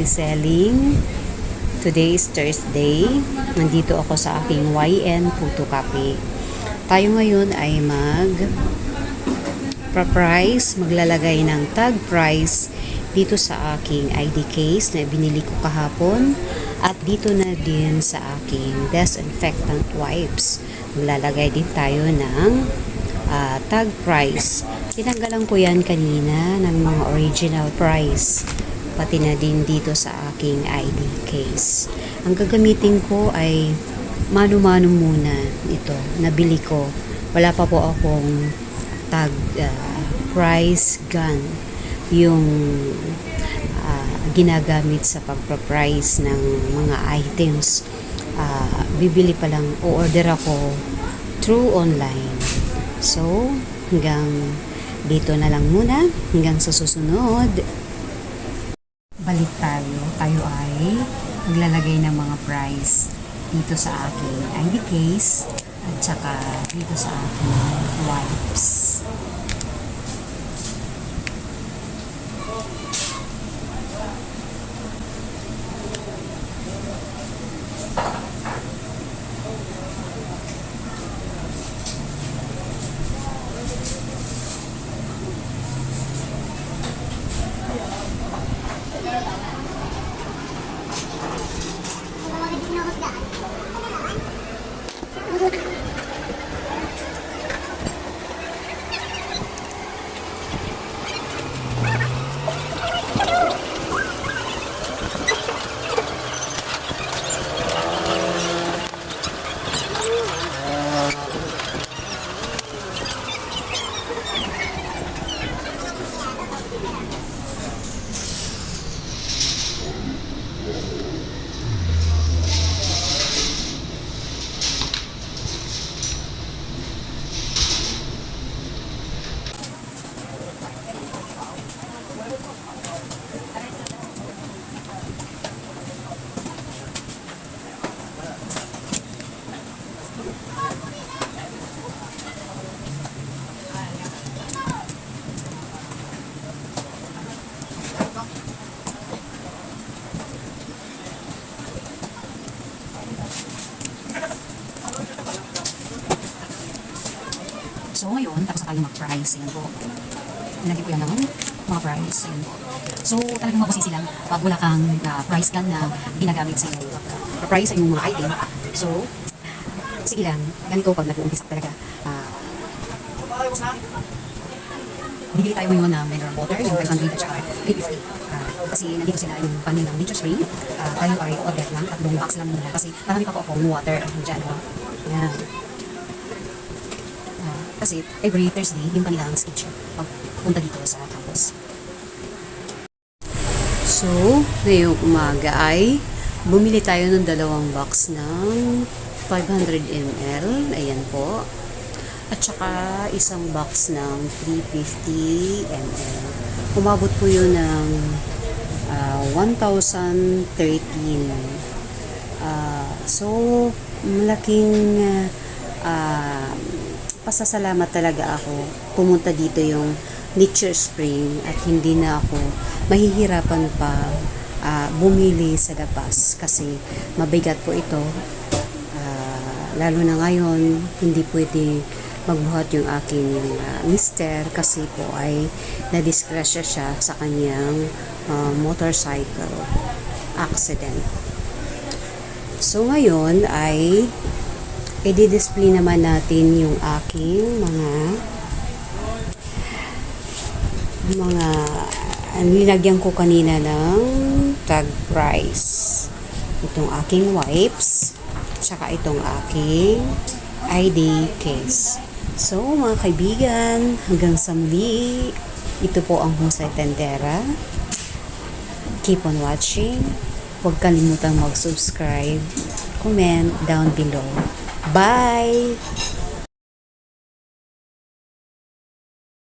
Happy selling. Today is Thursday. Nandito ako sa aking YN Photo Copy. Tayo ngayon ay mag price, maglalagay ng tag price dito sa aking ID case na binili ko kahapon at dito na din sa aking disinfectant wipes. Maglalagay din tayo ng ah, tag price. Tinanggalan ko yan kanina ng mga original price pati na din dito sa aking ID case. Ang gagamitin ko ay mano-mano muna ito. Nabili ko. Wala pa po akong tag ah, price gun yung ah, ginagamit sa pagpa-price ng mga items. Ah, bibili pa lang, o-order ako through online. So, hanggang dito na lang muna. Hanggang sa susunod balik tayo. Tayo ay maglalagay ng mga price dito sa aking ID case at saka dito sa aking wipes. So ngayon, tapos na tayo mag-price. Ayan po. Nilagay ko yan ng mga price. Ayan po. So talagang mabusisi lang pag wala kang ah, price gun na ginagamit sa iyong uh, price sa iyong mga item. So, sige lang. Ganito pag nag-uumpisa talaga. ah Bibili tayo ngayon ng mineral water, yung 500 at saka 350. Ah, kasi nandito sila yung panin ng nature spring. Ah, tayo ay order lang, tatlong box lang muna. Kasi marami pa po akong water dyan. Oh. Yan. Kasi every Thursday, yung kanilang schedule pagpunta dito sa campus. So, ngayong umaga ay bumili tayo ng dalawang box ng 500 ml. Ayan po. At saka isang box ng 350 ml. Umabot po yun ng ah, 1,013. Ah, so, malaking ah, pasasalamat talaga ako. Pumunta dito yung Nature Spring at hindi na ako mahihirapan pa ah, bumili sa labas kasi mabigat po ito. Ah, lalo na ngayon, hindi pwede magbuhat yung aking ah, mister kasi po ay nadisgrasya siya sa kanyang ah, motorcycle accident. So ngayon ay i-display naman natin yung aking mga mga nilagyan ko kanina ng tag price. Itong aking wipes, tsaka itong aking ID case. So, mga kaibigan, hanggang sa muli, ito po ang Husay Tendera. Keep on watching. Huwag kalimutang mag-subscribe, comment down below. Bye!